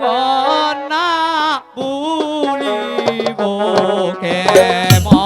কন্যা বুলি বকে মা